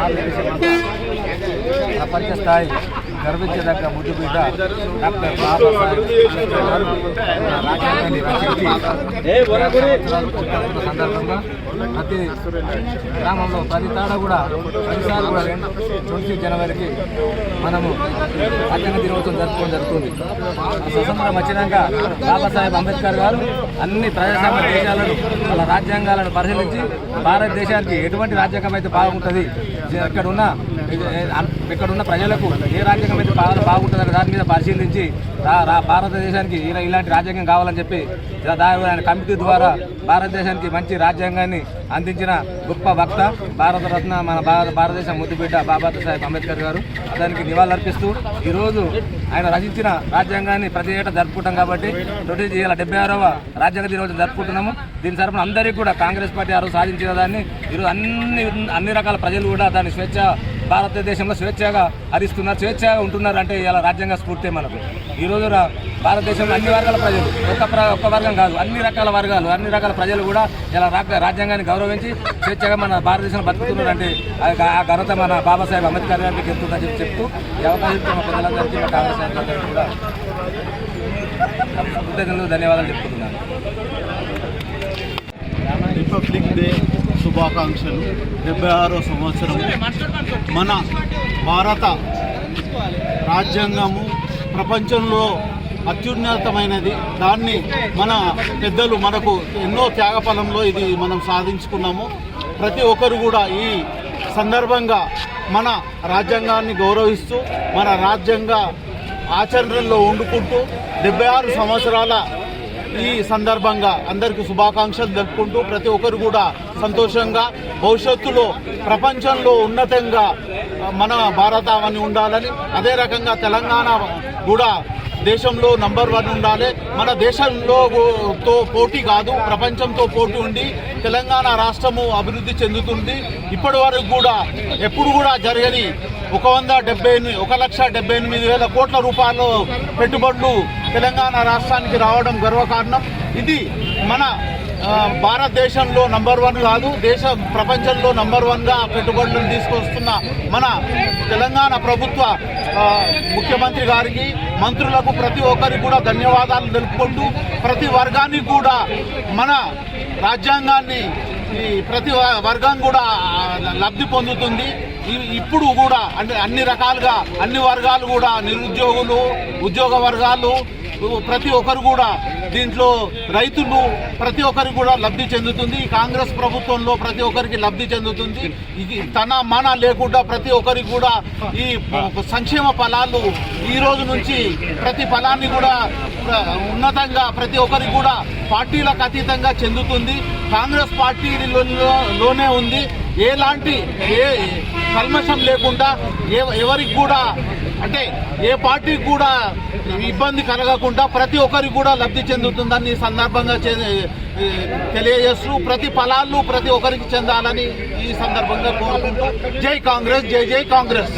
భారతదేశమంతా ప్రపంచ స్థాయి. గర్వించదగ్గ ముద్దు బిడ్డ డాక్టర్ బాబాసాహెబ్ సందర్భంగా ప్రతి గ్రామంలో ప్రతి తాడ కూడా ప్రతిసారి కూడా ట్వంటీ జనవరికి మనము రాజ్యాంగ దినోత్సవం జరుపుకోవడం జరుగుతుంది. స్వతంత్రం వచ్చినాక బాబాసాహెబ్ అంబేద్కర్ గారు అన్ని ప్రజాస్వామ్య దేశాలను వాళ్ళ రాజ్యాంగాలను పరిశీలించి భారతదేశానికి ఎటువంటి రాజ్యాంగం అయితే బాగుంటుంది ఇక్కడ ఉన్న ఇక్కడ ఉన్న ప్రజలకు ఏ రాజ్యాంగం అయితే బాగా బాగుంటుందనే దాని మీద పరిశీలించి రా- రా- భారతదేశానికి ఇలా ఇలాంటి రాజ్యాంగం కావాలని చెప్పి ఇలా దాని ఆయన కమిటీ ద్వారా భారతదేశానికి మంచి రాజ్యాంగాన్ని అందించిన గొప్ప వక్త భారతరత్న మన భారత భారతదేశం ముద్దుబిడ్డ బాబాసాహెబ్ అంబేద్కర్ గారు. అతనికి నివాళులర్పిస్తూ ఈరోజు ఆయన రచించిన రాజ్యాంగాన్ని ప్రతి ఏటా జరుపుకుంటాం కాబట్టి తొలి ఇలా డెబ్బై ఆరవ రాజ్యాంగ దినోత్సవం జరుపుకుంటున్నాము. దీని తరపున అందరికీ కూడా కాంగ్రెస్ పార్టీ ఆ రోజు సాధించిన దాన్ని ఈరోజు అన్ని అన్ని రకాల ప్రజలు కూడా దాన్ని స్వేచ్ఛ భారతదేశంలో స్వేచ్ఛగా హరిస్తున్నారు స్వేచ్ఛగా ఉంటున్నారు అంటే ఇలా రాజ్యాంగ స్ఫూర్తి మనకు. ఈరోజు భారతదేశంలో అన్ని వర్గాల ప్రజలు ఒక ప్ర ఒక్క వర్గం కాదు అన్ని రకాల వర్గాలు అన్ని రకాల ప్రజలు కూడా ఇలా రా- రాజ్యాంగాన్ని గౌరవించి స్వేచ్ఛగా మన భారతదేశంలో బతుకుతున్నారు అంటే ఆ- ఘనత మన బాబాసాహెబ్ అంబేద్కర్ గారికి ఎత్తుందని చెప్పి చెప్తూ ఈ అవకాశం మా ప్రజలందరికీ మా కాంగ్రెస్ నాయకులందరికీ కూడా కృతజ్ఞతలు ధన్యవాదాలు చెప్తున్నాను రిపబ్లిక్ డే శుభాకాంక్షలు. డెబ్బై ఆరో సంవత్సరం. మన భారత రాజ్యాంగము ప్రపంచంలో అత్యున్నతమైనది. దాన్ని మన పెద్దలు మనకు ఎన్నో త్యాగఫలంలో ఇది మనం సాధించుకున్నాము. ప్రతి ఒక్కరు కూడా ఈ సందర్భంగా మన రాజ్యాంగాన్ని గౌరవిస్తూ మన రాజ్యాంగ ఆచరణలో వండుకుంటూ డెబ్బై ఆరు సంవత్సరాల ఈ సందర్భంగా అందరికీ శుభాకాంక్షలు తెలుపుకుంటూ ప్రతి ఒక్కరు కూడా సంతోషంగా భవిష్యత్తులో ప్రపంచంలో ఉన్నతంగా మన భారతావని ఉండాలని అదే రకంగా తెలంగాణ కూడా దేశంలో నంబర్ వన్ ఉండాలి. మన దేశంలో తో పోటీ కాదు ప్రపంచంతో పోటీ ఉండి తెలంగాణ రాష్ట్రము అభివృద్ధి చెందుతుంది. ఇప్పటి వరకు కూడా ఎప్పుడు కూడా జరగని ఒక వంద డెబ్బై ఎనిమిది ఒక లక్ష డెబ్బై ఎనిమిది వేల కోట్ల రూపాయలు పెట్టుబడులు తెలంగాణ రాష్ట్రానికి రావడం గర్వకారణం. ఇది మన భారతదేశంలో నంబర్ వన్ కాదు దేశ ప్రపంచంలో నంబర్ వన్గా పెట్టుబడులను తీసుకొస్తున్న మన తెలంగాణ ప్రభుత్వ ముఖ్యమంత్రి గారికి మంత్రులకు ప్రతి ఒక్కరికి కూడా ధన్యవాదాలు తెలుపుకుంటూ ప్రతి వర్గానికి కూడా మన రాజ్యాంగాన్ని ఈ ప్రతి వర్గం కూడా లబ్ధి పొందుతుంది. ఇప్పుడు కూడా అంటే అన్ని రకాలుగా అన్ని వర్గాలు కూడా నిరుద్యోగులు ఉద్యోగ వర్గాలు ప్రతి ఒక్కరు కూడా దీంట్లో రైతులు ప్రతి ఒక్కరికి కూడా లబ్ధి చెందుతుంది. కాంగ్రెస్ ప్రభుత్వంలో ప్రతి ఒక్కరికి లబ్ధి చెందుతుంది. ఇది తన మన లేకుండా ప్రతి ఒక్కరికి కూడా ఈ సంక్షేమ ఫలాలు ఈ రోజు నుంచి ప్రతి ఫలాన్ని కూడా ఉన్నతంగా ప్రతి ఒక్కరికి కూడా పార్టీలకు అతీతంగా చెందుతుంది. కాంగ్రెస్ పార్టీలోనే ఉంది. ఎలాంటి ఏ కల్మషం లేకుండా ఎవరికి కూడా అంటే ఏ పార్టీకి కూడా ఇబ్బంది కలగకుండా ప్రతి ఒక్కరికి కూడా లబ్ధి చెందుతుందని సందర్భంగా చే- తెలియజేస్తూ ప్రతి ఫలాలు ప్రతి ఒక్కరికి చెందాలని ఈ సందర్భంగా కోరుకుంటూ జై కాంగ్రెస్ జై జై కాంగ్రెస్.